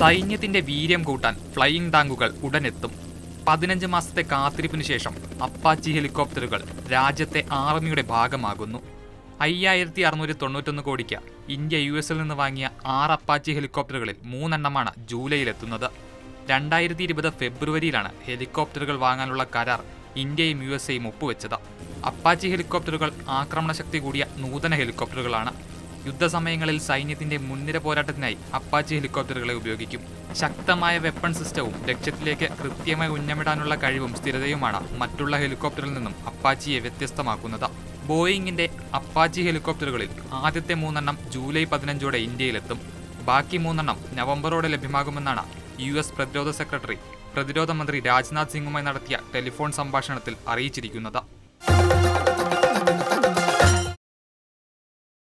സൈന്യത്തിന്റെ വീര്യം കൂട്ടാൻ ഫ്ലൈയിംഗ് ടാങ്കുകൾ ഉടനെത്തും. പതിനഞ്ച് മാസത്തെ കാത്തിരിപ്പിന് ശേഷം അപ്പാച്ചി ഹെലികോപ്റ്ററുകൾ രാജ്യത്തെ ആർമിയുടെ ഭാഗമാകുന്നു. അയ്യായിരത്തി അറുന്നൂറ്റി തൊണ്ണൂറ്റൊന്ന് കോടിക്ക് ഇന്ത്യ യു എസിൽ നിന്ന് വാങ്ങിയ ആറ് അപ്പാച്ചി ഹെലികോപ്റ്ററുകളിൽ മൂന്നെണ്ണമാണ് ജൂലൈയിലെത്തുന്നത് രണ്ടായിരത്തി ഇരുപത് ഫെബ്രുവരിയിലാണ് ഹെലികോപ്റ്ററുകൾ വാങ്ങാനുള്ള കരാർ ഇന്ത്യയും യു എസ് എയും ഒപ്പുവെച്ചത്. അപ്പാച്ചി ഹെലികോപ്റ്ററുകൾ ആക്രമണശക്തി കൂടിയ നൂതന ഹെലികോപ്റ്ററുകളാണ്. യുദ്ധസമയങ്ങളിൽ സൈന്യത്തിന്റെ മുൻനിര പോരാട്ടത്തിനായി അപ്പാച്ചി ഹെലികോപ്റ്ററുകളെ ഉപയോഗിക്കും. ശക്തമായ വെപ്പൺ സിസ്റ്റവും ലക്ഷ്യത്തിലേക്ക് കൃത്യമായി ഉന്നമിടാനുള്ള കഴിവും സ്ഥിരതയുമാണ് മറ്റുള്ള ഹെലികോപ്റ്ററിൽ നിന്നും അപ്പാച്ചിയെ വ്യത്യസ്തമാക്കുന്നത്. ബോയിങ്ങിന്റെ അപ്പാച്ചി ഹെലികോപ്റ്ററുകളിൽ ആദ്യത്തെ മൂന്നെണ്ണം ജൂലൈ പതിനഞ്ചോടെ ഇന്ത്യയിലെത്തും. ബാക്കി മൂന്നെണ്ണം നവംബറോടെ ലഭ്യമാകുമെന്നാണ് യു എസ് പ്രതിരോധ സെക്രട്ടറി പ്രതിരോധ മന്ത്രി രാജ്നാഥ് സിംഗുമായി നടത്തിയ ടെലിഫോൺ സംഭാഷണത്തിൽ അറിയിച്ചിരിക്കുന്നത്.